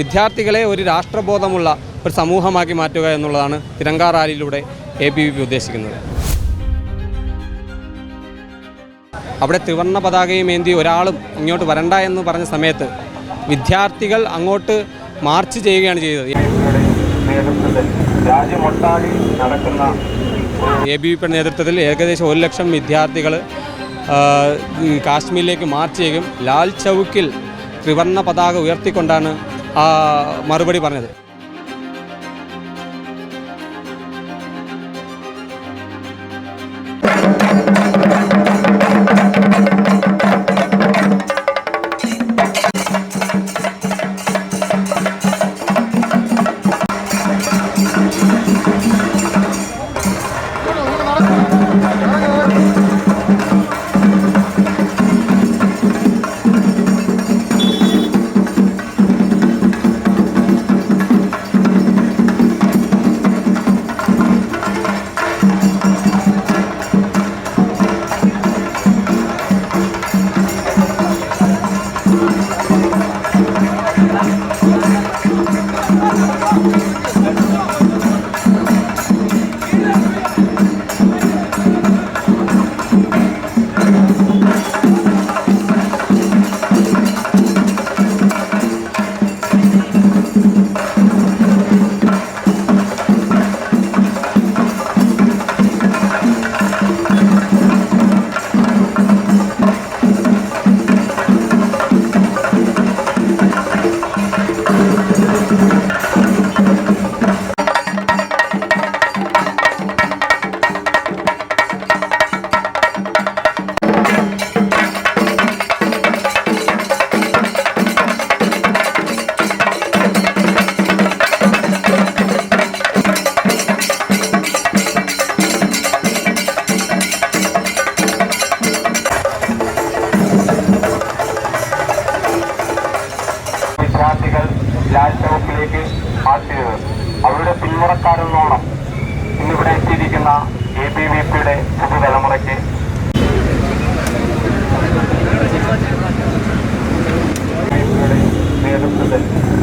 വിദ്യാർത്ഥികളെ ഒരു രാഷ്ട്രബോധമുള്ള ഒരു സമൂഹമാക്കി മാറ്റുക എന്നുള്ളതാണ് തിരങ്കാ റാലിയിലൂടെ എ ബി വി പി ഉദ്ദേശിക്കുന്നത്. അവിടെ ത്രിവർണ പതാകയും ഏന്തി ഒരാളും ഇങ്ങോട്ട് വരണ്ട എന്ന് പറഞ്ഞ സമയത്ത് വിദ്യാർത്ഥികൾ അങ്ങോട്ട് മാർച്ച് ചെയ്യുകയാണ് ചെയ്തത്. എ ബി വി പിയുടെ നേതൃത്വത്തിൽ ഏകദേശം ഒരു ലക്ഷം വിദ്യാർത്ഥികൾ കാശ്മീരിലേക്ക് മാർച്ച് ചെയ്യും. ലാൽ ചൗക്കിൽ ത്രിവർണ പതാക ഉയർത്തിക്കൊണ്ടാണ് മറുപടി പറഞ്ഞത്. ചെയ്തത് അവരുടെ പിന്മുറക്കാരെന്നോണം ഇന്നിവിടെ എത്തിയിരിക്കുന്ന എ ബി വി പിയുടെ പുതുതലമുറയ്ക്ക്.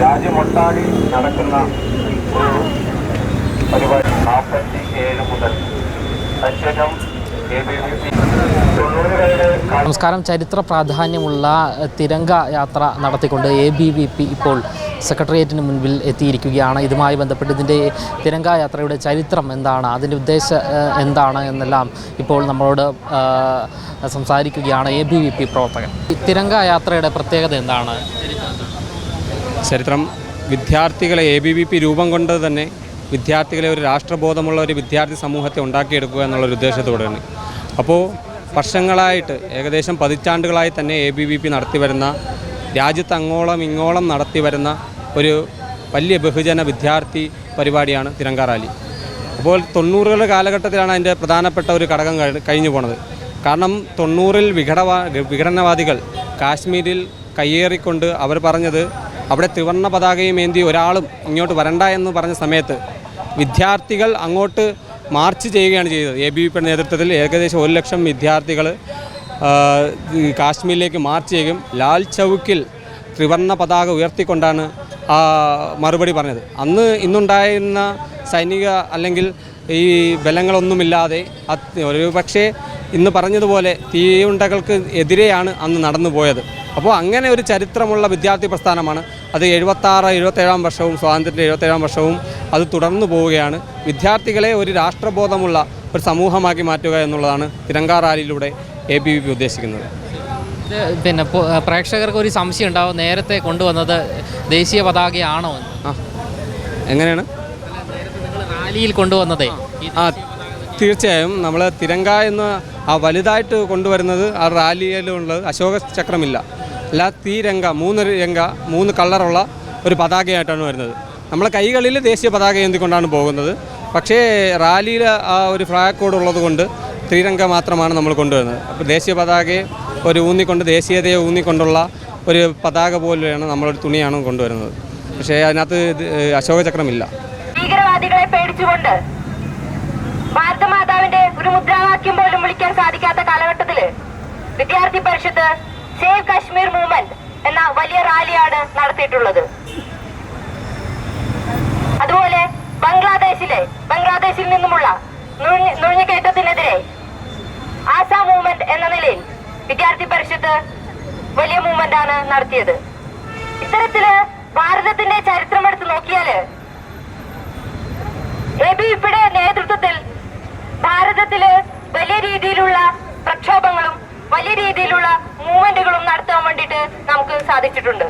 രാജ്യമൊട്ടാകെ നടക്കുന്ന ഒരു പരിപാടി നാൽപ്പത്തി ഏഴ് മുതൽ. സജ്ജനം നമസ്കാരം. ചരിത്ര പ്രാധാന്യമുള്ള തിരങ്ക യാത്ര നടത്തിക്കൊണ്ട് എ ബി വി പി ഇപ്പോൾ സെക്രട്ടേറിയറ്റിന് മുൻപിൽ എത്തിയിരിക്കുകയാണ്. ഇതുമായി ബന്ധപ്പെട്ട് ഇതിന്റെ തിരങ്ക യാത്രയുടെ ചരിത്രം എന്താണ് അതിന്റെ ഉദ്ദേശം എന്താണ് എന്നെല്ലാം ഇപ്പോൾ നമ്മളോട് സംസാരിക്കുകയാണ് എ ബി വി പി പ്രവർത്തകൻ. തിരങ്ക യാത്രയുടെ പ്രത്യേകത എന്താണ്? ചരിത്രം വിദ്യാർത്ഥികളെ എ ബി വി പി രൂപം കൊണ്ട് തന്നെ വിദ്യാർത്ഥികളെ ഒരു രാഷ്ട്രബോധമുള്ള ഒരു വിദ്യാർത്ഥി സമൂഹത്തെ ഉണ്ടാക്കിയെടുക്കുക എന്നുള്ളൊരു ഉദ്ദേശത്തോടെയാണ് അപ്പോൾ വർഷങ്ങളായിട്ട് ഏകദേശം പതിറ്റാണ്ടുകളായി തന്നെ എ ബി വി പി നടത്തി വരുന്ന രാജ്യത്ത് അങ്ങോളം ഇങ്ങോളം നടത്തി വരുന്ന ഒരു വലിയ ബഹുജന വിദ്യാർത്ഥി പരിപാടിയാണ് തിരങ്ക റാലി. അപ്പോൾ തൊണ്ണൂറുകളുടെ കാലഘട്ടത്തിലാണ് അതിന്റെ പ്രധാനപ്പെട്ട ഒരു ഘടകം കഴിഞ്ഞു പോണത്. കാരണം തൊണ്ണൂറിൽ വിഘടവാ വിഘടനവാദികൾ കാശ്മീരിൽ കയ്യേറിക്കൊണ്ട് അവർ പറഞ്ഞത് അവിടെ ത്രിവർണ പതാകയും ഏന്തി ഒരാളും ഇങ്ങോട്ട് വരണ്ട എന്ന് പറഞ്ഞ സമയത്ത് വിദ്യാർത്ഥികൾ അങ്ങോട്ട് മാർച്ച് ചെയ്യുകയാണ് ചെയ്തത്. എ ബി പിയുടെ നേതൃത്വത്തിൽ ഏകദേശം ഒരു ലക്ഷം വിദ്യാർത്ഥികൾ കാശ്മീരിലേക്ക് മാർച്ച് ചെയ്യും. ലാൽ ചൗക്കിൽ ത്രിവർണ പതാക ഉയർത്തിക്കൊണ്ടാണ് ആ മറുപടി പറഞ്ഞത്. അന്ന് ഇന്നുണ്ടായിരുന്ന സൈനിക അല്ലെങ്കിൽ ഈ ബലങ്ങളൊന്നുമില്ലാതെ ഒരു പക്ഷേ ഇന്ന് പറഞ്ഞതുപോലെ തീയുണ്ടകൾക്ക് എതിരെയാണ് അന്ന് നടന്നു പോയത് അപ്പോൾ അങ്ങനെ ഒരു ചരിത്രമുള്ള വിദ്യാർത്ഥി പ്രസ്ഥാനമാണ് അത് എഴുപത്താറ് എഴുപത്തേഴാം വർഷവും സ്വാതന്ത്ര്യത്തിന്റെ എഴുപത്തേഴാം വർഷവും അത് തുടർന്നു പോവുകയാണ്. വിദ്യാർത്ഥികളെ ഒരു രാഷ്ട്രബോധമുള്ള ഒരു സമൂഹമാക്കി മാറ്റുക എന്നുള്ളതാണ് തിരങ്കാ റാലിയിലൂടെ എ ബി വി പി ഉദ്ദേശിക്കുന്നത്. പിന്നെ പ്രേക്ഷകർക്ക് ഒരു സംശയം ഉണ്ടാവും. നേരത്തെ കൊണ്ടുവന്നത് ദേശീയ പതാകയാണോ ആ എങ്ങനെയാണ്? റാലിയിൽ കൊണ്ടുവന്നതേ. ആ തീർച്ചയായും നമ്മൾ തിരങ്ക എന്ന് ആ വലുതായിട്ട് കൊണ്ടുവരുന്നത് ആ റാലിയിലുള്ളത് അശോക ചക്രമില്ല അല്ല തീരംഗ മൂന്ന് രംഗ മൂന്ന് കളറുള്ള ഒരു പതാകയായിട്ടാണ് വരുന്നത്. നമ്മളെ കൈകളിൽ ദേശീയ പതാക ഏന്തിക്കൊണ്ടാണ് പോകുന്നത്. പക്ഷേ റാലിയിൽ ആ ഒരു ഫ്ലാഗ് കോഡ് ഉള്ളത് കൊണ്ട് ത്രിരംഗ മാത്രമാണ് നമ്മൾ കൊണ്ടുവരുന്നത്. അപ്പോൾ ദേശീയ പതാകയെ ഒരു ഊന്നിക്കൊണ്ട് ദേശീയതയെ ഊന്നിക്കൊണ്ടുള്ള ഒരു പതാക പോലെയാണ് നമ്മളൊരു തുണിയാണ് കൊണ്ടുവരുന്നത്. പക്ഷേ അതിനകത്ത് ഇത് അശോക ചക്രമില്ല ഭീകരവാദികളെ പേടിച്ചുകൊണ്ട് ഭാരതമാതാവിന്റെ ഒരു മുദ്രാവാക്യം പോലും വിളിക്കാൻ സാധിക്കാത്ത കാലഘട്ടത്തിൽ വിദ്യാർത്ഥി പരിഷത്ത് സേവ് കശ്മീർ മൂവ്മെന്റ് എന്ന വലിയ റാലിയാണ് നടത്തിയിട്ടുള്ളത്. അതുപോലെ ബംഗ്ലാദേശിലെ ബംഗ്ലാദേശിൽ നിന്നുമുള്ള നുഴഞ്ഞുകയറ്റത്തിനെതിരെ ആസാം മൂവ്മെന്റ് എന്ന നിലയിൽ വിദ്യാർത്ഥി പരിഷത്ത് വലിയ മൂവ്മെന്റ് ആണ് നടത്തിയത്. ഇത്തരത്തിൽ ഭാരതത്തിന്റെ ചരിത്രം എടുത്ത് നോക്കിയാൽ എ ബി നേതൃത്വത്തിൽ ഭാരതത്തിൽ വലിയ രീതിയിലുള്ള പ്രക്ഷോഭങ്ങളും വലിയ രീതിയിലുള്ള മൂവ്മെന്റുകളും നടത്താൻ വേണ്ടിയിട്ട് നമുക്ക് സാധിച്ചിട്ടുണ്ട്.